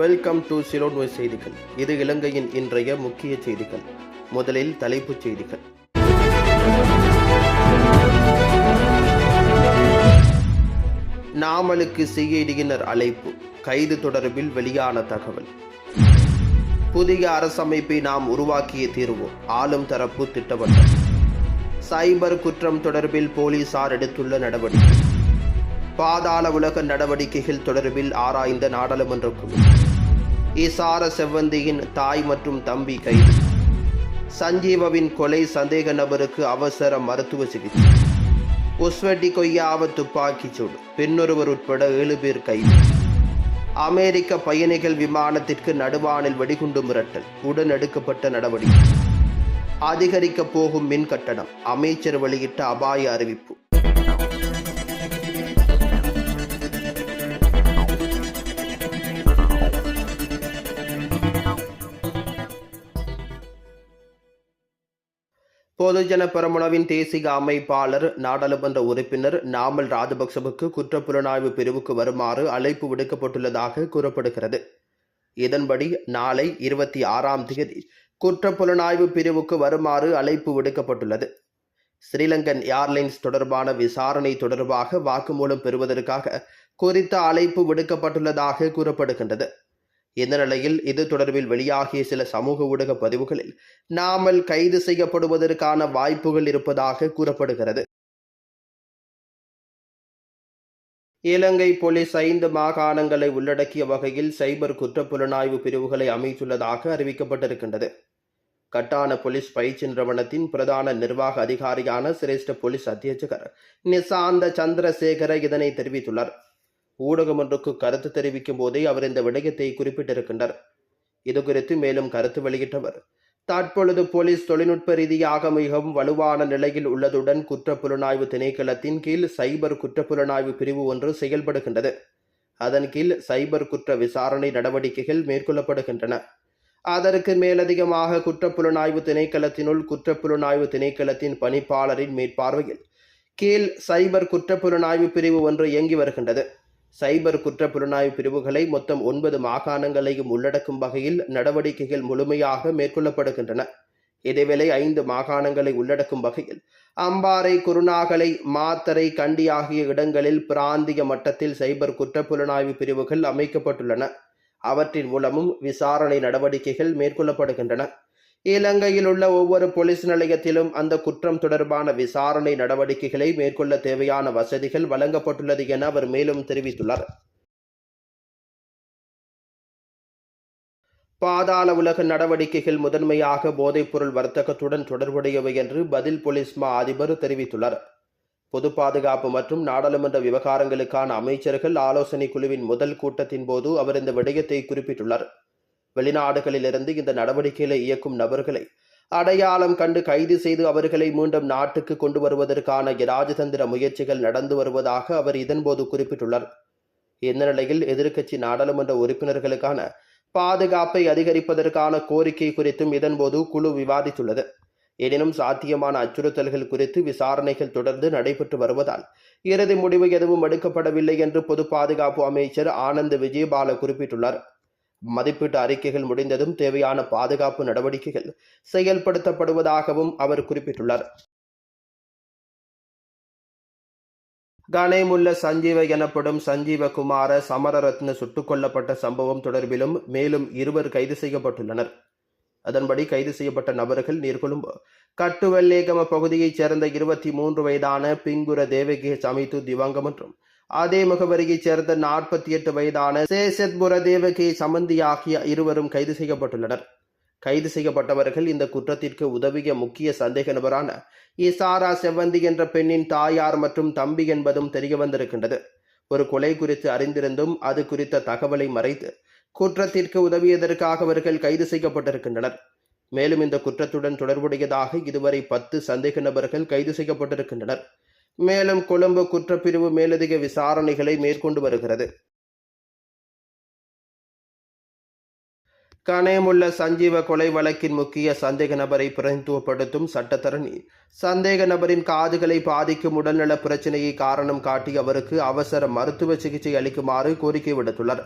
Welcome to சிலோன்வை செய்திகள் இது இலங்கையின் இன்றைய முக்கிய செய்திகள். முதலில் தலைப்புச் செய்திகள். நாமலுக்கு சிஐடியினர் அழைப்பு. கைது தொடர்பில் வெளியான தகவல். புதிய அரசமைப்பை நாம் உருவாக்கிய தீர்வோம். ஆளும் தரப்பு திட்டவட்டம். சைபர் குற்றம் தொடர்பில் போலீசார் எடுத்துள்ள நடவடிக்கை. பாதாள உலக நடவடிக்கைகள் தொடர்பில் ஆராய்ந்த நாடாளுமன்ற குழு. இசார செவ்வந்தியின் தாய் மற்றும் தம்பி கைது சஞ்சீவவின் கொலை சந்தேக நபருக்கு அவசர மருத்துவ சிகிச்சை. உஸ்வெட்டி கொய்யாவ துப்பாக்கிச் சூடு. பெண்ணொருவர் உட்பட ஏழு பேர் கைது அமெரிக்க பயணிகள் விமானத்திற்கு நடுவானில் வெடிகுண்டு மிரட்டல். உடன் எடுக்கப்பட்ட நடவடிக்கை. அதிகரிக்கப் போகும் மின் கட்டணம். அமைச்சர் வெளியிட்ட அபாய அறிவிப்பு. பொதுஜன பெரமுனவின் தேசிய அமைப்பாளர் நாடாளுமன்ற உறுப்பினர் நாமல் ராஜபக்சவுக்கு குற்றப்புலனாய்வு பிரிவுக்கு வருமாறு அழைப்பு விடுக்கப்பட்டுள்ளதாக கூறப்படுகிறது. இதன்படி நாளை இருபத்தி ஆறாம் தேதி குற்றப்புலனாய்வு பிரிவுக்கு வருமாறு அழைப்பு விடுக்கப்பட்டுள்ளது. ஸ்ரீலங்கன் ஏர்லைன்ஸ் தொடர்பான விசாரணை தொடர்பாக வாக்குமூலம் பெறுவதற்காக குறித்த அழைப்பு விடுக்கப்பட்டுள்ளதாக கூறப்படுகின்றது. இந்த நிலையில் இது தொடர்பில் வெளியாகிய சில சமூக ஊடக பதிவுகளில் நாமல் கைது செய்யப்படுவதற்கான வாய்ப்புகள் இருப்பதாக கூறப்படுகிறது. இலங்கை போலீஸ் ஐந்து மாகாணங்களை உள்ளடக்கிய வகையில் சைபர் குற்ற புலனாய்வு பிரிவுகளை அமைத்துள்ளதாக அறிவிக்கப்பட்டிருக்கின்றது. கட்டான போலீஸ் பயிற்சி நிறுவனத்தின் பிரதான நிர்வாக அதிகாரியான சிரேஷ்ட போலீஸ் அத்தியட்சகர் நிசாந்த சந்திரசேகர இதனை தெரிவித்துள்ளார். ஊடகம் ஒன்றுக்கு கருத்து தெரிவிக்கும் போதே அவர் இந்த விடயத்தை குறிப்பிட்டிருக்கின்றார். இது குறித்து மேலும் கருத்து வெளியிட்டவர் தற்பொழுது போலீஸ் தொழில்நுட்ப ரீதியாக மிகவும் வலுவான நிலையில் உள்ளதுடன் குற்றப்புலனாய்வு திணைக்களத்தின் கீழ் சைபர் குற்றப்புலனாய்வு பிரிவு ஒன்று செயல்படுகின்றது. அதன் கீழ் சைபர் குற்ற விசாரணை நடவடிக்கைகள் மேற்கொள்ளப்படுகின்றன. அதற்கு மேலதிகமாக குற்றப்புலனாய்வு திணைக்களத்தினுள் குற்றப்புலனாய்வு திணைக்களத்தின் பணிப்பாளரின் மேற்பார்வையில் கீழ் சைபர் குற்றப்புலனாய்வு பிரிவு ஒன்று இயங்கி வருகின்றது. சைபர் குற்றப்புலனாய்வு பிரிவுகளை மொத்தம் ஒன்பது மாகாணங்களையும் உள்ளடக்கும் வகையில் நடவடிக்கைகள் முழுமையாக மேற்கொள்ளப்படுகின்றன. இதேவேளை ஐந்து மாகாணங்களை உள்ளடக்கும் வகையில் அம்பாறை குருநாகலை மாத்தரை கண்டி ஆகிய இடங்களில் பிராந்திய மட்டத்தில் சைபர் குற்றப்புலனாய்வு பிரிவுகள் அமைக்கப்பட்டுள்ளன. அவற்றின் மூலமும் விசாரணை நடவடிக்கைகள் மேற்கொள்ளப்படுகின்றன. இலங்கையில் உள்ள ஒவ்வொரு போலீஸ் நிலையத்திலும் அந்த குற்றம் தொடர்பான விசாரணை நடவடிக்கைகளை மேற்கொள்ள தேவையான வசதிகள் வழங்கப்பட்டுள்ளது என அவர் மேலும் தெரிவித்துள்ளார். பாதாள உலக நடவடிக்கைகள் முதன்மையாக போதைப்பொருள் வர்த்தகத்துடன் தொடர்புடையவை என்று பதில் போலீஸ் மா அதிபர் தெரிவித்துள்ளார். பொது பாதுகாப்பு மற்றும் நாடாளுமன்ற விவகாரங்களுக்கான அமைச்சர்கள் ஆலோசனை குழுவின் முதல் கூட்டத்தின் போது அவர் இந்த விடயத்தை குறிப்பிட்டுள்ளார். வெளிநாடுகளிலிருந்து இந்த நடவடிக்கைகளை இயக்கும் நபர்களை அடையாளம் கண்டு கைது செய்து அவர்களை மீண்டும் நாட்டுக்கு கொண்டு வருவதற்கான இராஜதந்திர முயற்சிகள் நடந்து வருவதாக அவர் இதன்போது குறிப்பிட்டுள்ளார். இந்த நிலையில் எதிர்க்கட்சி நாடாளுமன்ற உறுப்பினர்களுக்கான பாதுகாப்பை அதிகரிப்பதற்கான கோரிக்கை குறித்தும் இதன்போது குழு விவாதித்துள்ளது. எனினும் சாத்தியமான அச்சுறுத்தல்கள் குறித்து விசாரணைகள் தொடர்ந்து நடைபெற்று வருவதால் இறுதி முடிவு எதுவும் எடுக்கப்படவில்லை என்று பொது பாதுகாப்பு அமைச்சர் ஆனந்த் விஜயபால குறிப்பிட்டுள்ளார். மதிப்பீட்டு அறிக்கைகள் முடிந்ததும் தேவையான பாதுகாப்பு நடவடிக்கைகள் செயல்படுத்தப்படுவதாகவும் அவர் குறிப்பிட்டுள்ளார். கனேமுல்ல சஞ்சீவ எனப்படும் சஞ்சீவ குமார சமரரத்ன சுட்டுக் கொல்லப்பட்ட சம்பவம் தொடர்பிலும் மேலும் இருவர் கைது செய்யப்பட்டுள்ளனர். அதன்படி கைது செய்யப்பட்ட நபர்கள் நீர்கொழும்பு கட்டுவல்லேகம பகுதியைச் சேர்ந்த இருபத்தி மூன்று வயதான பிங்குர தேவகி சமித்து திவாங்க மற்றும் அதே முகவரியைச் சேர்ந்த நாற்பத்தி எட்டு வயதான சேசத்புர தேவகி சமந்தி ஆகிய இருவரும் கைது செய்யப்பட்டுள்ளனர். கைது செய்யப்பட்டவர்கள் இந்த குற்றத்திற்கு உதவிய முக்கிய சந்தேக நபரான இசாரா செவ்வந்தி என்ற பெண்ணின் தாயார் மற்றும் தம்பி என்பதும் தெரிய வந்திருக்கின்றது. ஒரு கொலை குறித்து அறிந்திருந்தும் அது குறித்த தகவலை மறைத்து குற்றத்திற்கு உதவியதற்காக அவர்கள் கைது செய்யப்பட்டிருக்கின்றனர். மேலும் இந்த குற்றத்துடன் தொடர்புடையதாக இதுவரை பத்து சந்தேக நபர்கள் கைது செய்யப்பட்டிருக்கின்றனர். மேலும் கொழும்பு குற்றப்பிரிவு மேலதிக விசாரணைகளை மேற்கொண்டு வருகிறது. கனேமுள்ள சஞ்சீவ கொலை வழக்கின் முக்கிய சந்தேக நபரை பிரதித்துவப்படுத்தும் சட்டத்தரணி சந்தேக நபரின் காதுகளை பாதிக்கும் உடல்நல பிரச்சினையை காரணம் காட்டி அவருக்கு அவசர மருத்துவ சிகிச்சை அளிக்குமாறு கோரிக்கை விடுத்துள்ளார்.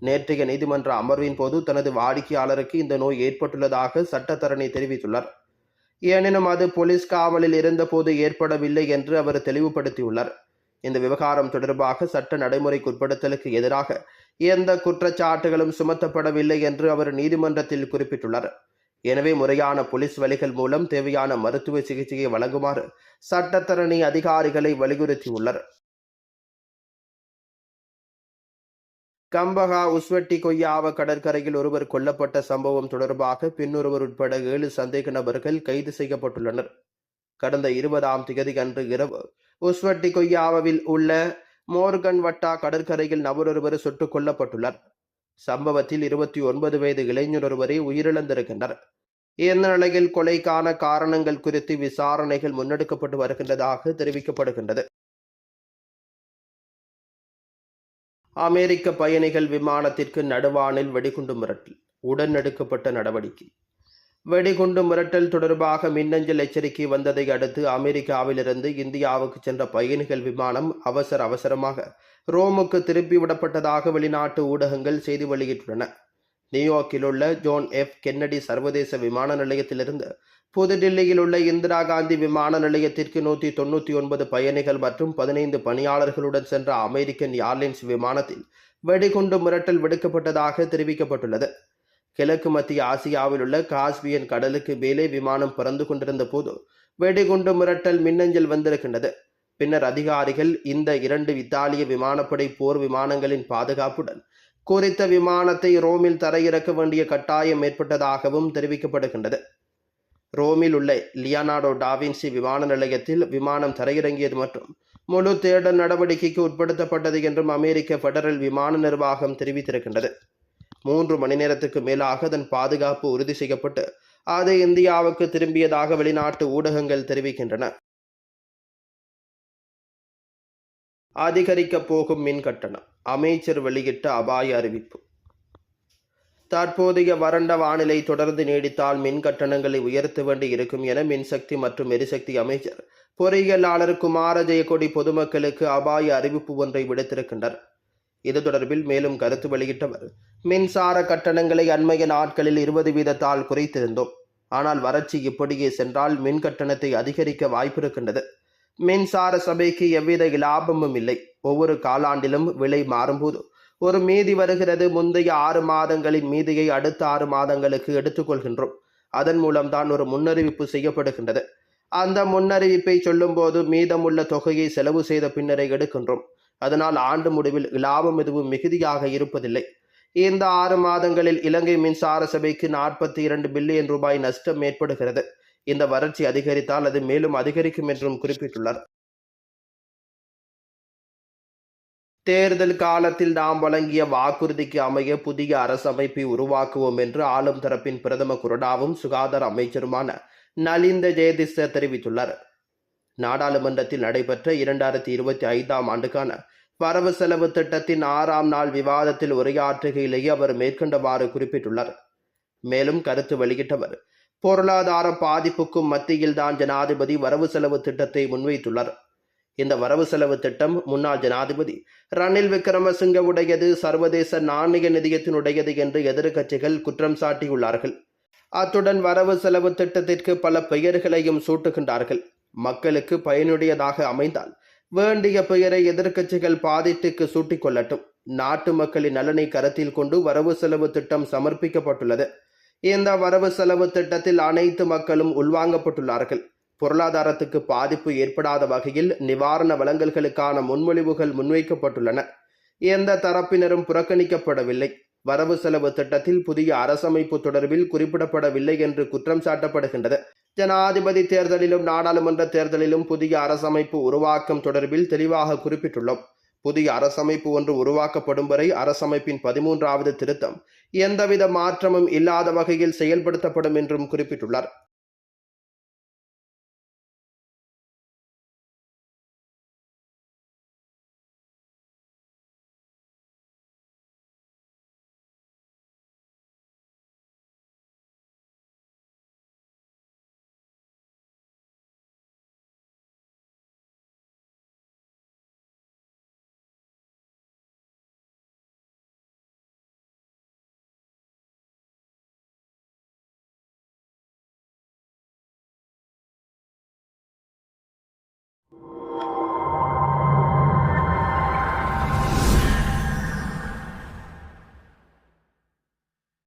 நேற்றைய நீதிமன்ற அமர்வின் போது தனது வாடிக்கையாளருக்கு இந்த நோய் ஏற்பட்டுள்ளதாக சட்டத்தரணி தெரிவித்துள்ளார். எனினும் அது போலீஸ் காவலில் இருந்தபோது ஏற்படவில்லை என்று அவர் தெளிவுபடுத்தியுள்ளார். இந்த விவகாரம் தொடர்பாக சட்ட நடைமுறைக்குட்படுத்தலுக்கு எதிராக எந்த குற்றச்சாட்டுகளும் சுமத்தப்படவில்லை என்று அவர் நீதிமன்றத்தில் குறிப்பிட்டுள்ளார். எனவே முறையான போலீஸ் வழிகள் மூலம் தேவையான மருத்துவ சிகிச்சையை வழங்குமாறு சட்டத்தரணி அதிகாரிகளை வலியுறுத்தியுள்ளார். கம்பகா உஸ்வட்டி கொய்யாவ கடற்கரையில் ஒருவர் கொல்லப்பட்ட சம்பவம் தொடர்பாக பின்னொருவர் உட்பட ஏழு சந்தேக நபர்கள் கைது செய்யப்பட்டுள்ளனர். கடந்த இருபதாம் திகதி அன்று இரவு உஸ்வட்டி கொய்யாவில் உள்ள மோர்கன் வட்டா கடற்கரையில் நபரொருவர் சுட்டுக் கொல்லப்பட்டுள்ளார். சம்பவத்தில் இருபத்தி ஒன்பது வயது இளைஞர் ஒருவரை உயிரிழந்திருக்கின்றனர். இந்த நிலையில் கொலைக்கான காரணங்கள் குறித்து விசாரணைகள் முன்னெடுக்கப்பட்டு வருகின்றதாக தெரிவிக்கப்படுகின்றது. அமெரிக்க பயணிகள் விமானத்திற்கு நடுவானில் வெடிகுண்டு மிரட்டல் உடன் எடுக்கப்பட்ட நடவடிக்கை. வெடிகுண்டு மிரட்டல் தொடர்பாக மின்னஞ்சல் எச்சரிக்கை வந்ததை அடுத்து அமெரிக்காவிலிருந்து இந்தியாவுக்கு சென்ற பயணிகள் விமானம் அவசர அவசரமாக ரோமுக்கு திருப்பி விடப்பட்டதாக வெளிநாட்டு ஊடகங்கள் செய்தி வெளியிட்டுள்ளன. நியூயார்க்கில் உள்ள ஜோன் எஃப் கென்னடி சர்வதேச விமான நிலையத்திலிருந்து புதுடில்லியில் உள்ள இந்திரா காந்தி விமான நிலையத்திற்கு நூற்றி தொண்ணூற்றி ஒன்பது பயணிகள் மற்றும் பதினைந்து பணியாளர்களுடன் சென்ற அமெரிக்கன் ஏர்லைன்ஸ் விமானத்தில் வெடிகுண்டு மிரட்டல் விடுக்கப்பட்டதாக தெரிவிக்கப்பட்டுள்ளது. கிழக்கு மத்திய ஆசியாவில் உள்ள காஸ்பியன் கடலுக்கு மேலே விமானம் பறந்து கொண்டிருந்த போது வெடிகுண்டு மிரட்டல் மின்னஞ்சல் வந்திருக்கின்றது. பின்னர் அதிகாரிகள் இந்த இரண்டு இத்தாலிய விமானப்படை போர் விமானங்களின் பாதுகாப்புடன் குறித்த விமானத்தை ரோமில் தரையிறக்க வேண்டிய கட்டாயம் ஏற்பட்டதாகவும் தெரிவிக்கப்படுகின்றது. ரோமில் உள்ள லியானார்டோ டாவின்சி விமான நிலையத்தில் விமானம் தரையிறங்கியது மற்றும் முழு தேடல் நடவடிக்கைக்கு உட்படுத்தப்பட்டது என்றும் அமெரிக்க பெடரல் விமான நிர்வாகம் தெரிவித்திருக்கின்றது. மூன்று மணி நேரத்துக்கு மேலாக அதன் பாதுகாப்பு உறுதி செய்யப்பட்டு அது இந்தியாவுக்கு திரும்பியதாக வெளிநாட்டு ஊடகங்கள் தெரிவிக்கின்றன. அதிகரிக்கப் போகும் மின் கட்டணம் அமைச்சர் வெளியிட்ட அபாய அறிவிப்பு. தற்போதைய வறண்ட வானிலை தொடர்ந்து நீடித்தால் மின் கட்டணங்களை உயர்த்த வேண்டி இருக்கும் என மின்சக்தி மற்றும் எரிசக்தி அமைச்சர் பொறியியலாளர் குமார ஜெயக்கொடி பொதுமக்களுக்கு அபாய அறிவிப்பு ஒன்றை விடுத்திருக்கின்றனர். இது தொடர்பில் மேலும் கருத்து வெளியிட்டவர் மின்சார கட்டணங்களை அண்மைய நாட்களில் இருபது வீதத்தால் குறைத்திருந்தோம். ஆனால் வறட்சி இப்படியே சென்றால் மின் கட்டணத்தை அதிகரிக்க வாய்ப்பிருக்கின்றது. மின்சார சபைக்கு எவ்வித லாபமும் இல்லை. ஒவ்வொரு காலாண்டிலும் விலை மாறும்போது ஒரு மீதி வருகிறது முந்தைய ஆறு மாதங்களின் மீதியை அடுத்த ஆறு மாதங்களுக்கு எடுத்துக்கொள்கின்றோம். அதன் மூலம்தான் ஒரு முன்னறிவிப்பு செய்யப்படுகின்றது. அந்த முன்னறிவிப்பை சொல்லும்போது மீதமுள்ள தொகையை செலவு செய்த பின்னரை எடுக்கின்றோம். அதனால் ஆண்டு முடிவில் லாபம் எதுவும் மிகுதியாக இருப்பதில்லை. இந்த ஆறு மாதங்களில் இலங்கை மின்சார சபைக்கு நாற்பத்தி இரண்டு பில்லியன் ரூபாய் நஷ்டம் ஏற்படுகிறது. இந்த வறட்சி அதிகரித்தால் அது மேலும் அதிகரிக்கும் என்றும் குறிப்பிட்டுள்ளார். தேர்தல் காலத்தில் நாம் வழங்கிய வாக்குறுதிக்கு அமைய புதிய அரசமைப்பை உருவாக்குவோம் என்று ஆளும் தரப்பின் பிரதம குரடாவும் சுகாதார அமைச்சருமான நலிந்த ஜெயதிஷ தெரிவித்துள்ளார். நாடாளுமன்றத்தில் நடைபெற்ற இரண்டாயிரத்தி இருபத்தி ஐந்தாம் ஆண்டுக்கான வரவு செலவு திட்டத்தின் ஆறாம் நாள் விவாதத்தில் உரையாற்றுகையிலேயே அவர் மேற்கண்டவாறு குறிப்பிட்டுள்ளார். மேலும் கருத்து வெளியிட்டவர் பொருளாதார பாதிப்புக்கும் மத்தியில்தான் ஜனாதிபதி வரவு செலவு திட்டத்தை முன்வைத்துள்ளார். இந்த வரவு செலவு திட்டம் முன்னாள் ஜனாதிபதி ரணில் விக்ரமசிங்க உடையது சர்வதேச நாணய நிதியத்தினுடையது என்று எதிர்க்கட்சிகள் குற்றம் சாட்டியுள்ளார்கள். அத்துடன் வரவு செலவு திட்டத்திற்கு பல பெயர்களையும் சூட்டுகின்றார்கள். மக்களுக்கு பயனுடையதாக அமைந்தால் வேண்டிய பெயரை எதிர்க்கட்சிகள் பாதிட்டுக்கு சூட்டிக்கொள்ளட்டும். நாட்டு மக்களின் நலனை கருத்தில் கொண்டு வரவு செலவு திட்டம் சமர்ப்பிக்கப்பட்டுள்ளது. இந்த வரவு செலவு திட்டத்தில் அனைத்து மக்களும் உள்வாங்கப்பட்டுள்ளார்கள். பொருளாதாரத்துக்கு பாதிப்பு ஏற்படாத வகையில் நிவாரண வழங்கல்களுக்கான முன்மொழிவுகள் முன்வைக்கப்பட்டுள்ளன. எந்த தரப்பினரும் புறக்கணிக்கப்படவில்லை. வரவு செலவு திட்டத்தில் புதிய அரசமைப்பு தொடர்பில் குறிப்பிடப்படவில்லை என்று குற்றம் சாட்டப்படுகின்றது. ஜனாதிபதி தேர்தலிலும் நாடாளுமன்ற தேர்தலிலும் புதிய அரசமைப்பு உருவாக்கம் தொடர்பில் தெளிவாக குறிப்பிட்டுள்ளோம். புதிய அரசமைப்பு ஒன்று உருவாக்கப்படும் வரை அரசமைப்பின் பதிமூன்றாவது திருத்தம் எந்தவித மாற்றமும் இல்லாத வகையில் செயல்படுத்தப்படும் என்றும் குறிப்பிட்டுள்ளார்.